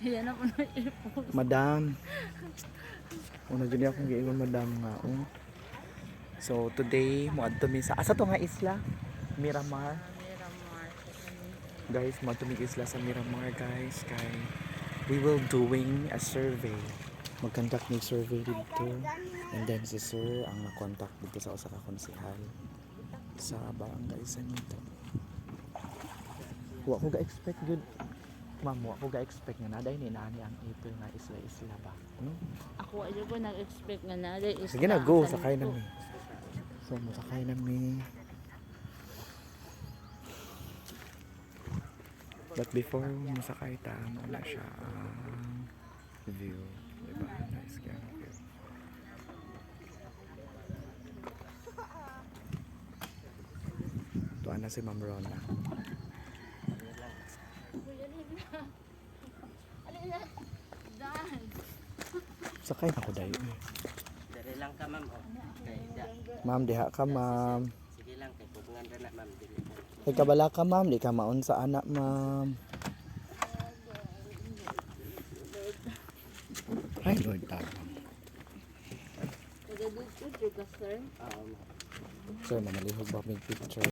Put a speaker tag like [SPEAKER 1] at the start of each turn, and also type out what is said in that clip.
[SPEAKER 1] Yan na po na i-post.
[SPEAKER 2] Madam. Una dyan akong giingon madam nga. Oh. So today mo adto mi sa asa to nga isla? Miramar.
[SPEAKER 1] Miramar.
[SPEAKER 2] Guys, mo adto mi isla sa Miramar guys kay we will doing a survey. Mag-conduct ni survey dito. And then si sir ang na-contact dito sa usa ka konsehal sa barangay sa nito. Wa ko ga-expect good. Ma'am, wa ko ga-expect nga naday ni nani ang April nga isla-isla ba. Hmm?
[SPEAKER 1] Ako ay ko nag-expect nga na day is
[SPEAKER 2] Sige na, go. Sakay na mi. So, masakay na mi. But before masakay ta, wala siya ang view. Diba? Nice kaya ang view. Tuwa na si Ma'am Rona. Sakay na ko dayo. eh.
[SPEAKER 3] Dari lang ka ma'am. Oh. Kay.
[SPEAKER 2] Ma'am, diha ka ma'am.
[SPEAKER 3] Sige lang kay pugungan ra na ma'am dili ka.
[SPEAKER 2] Ay kabala ka ma'am, di ka maun sa anak ma'am. Hi Lord
[SPEAKER 1] ka
[SPEAKER 2] sir. Manalihog ba may picture?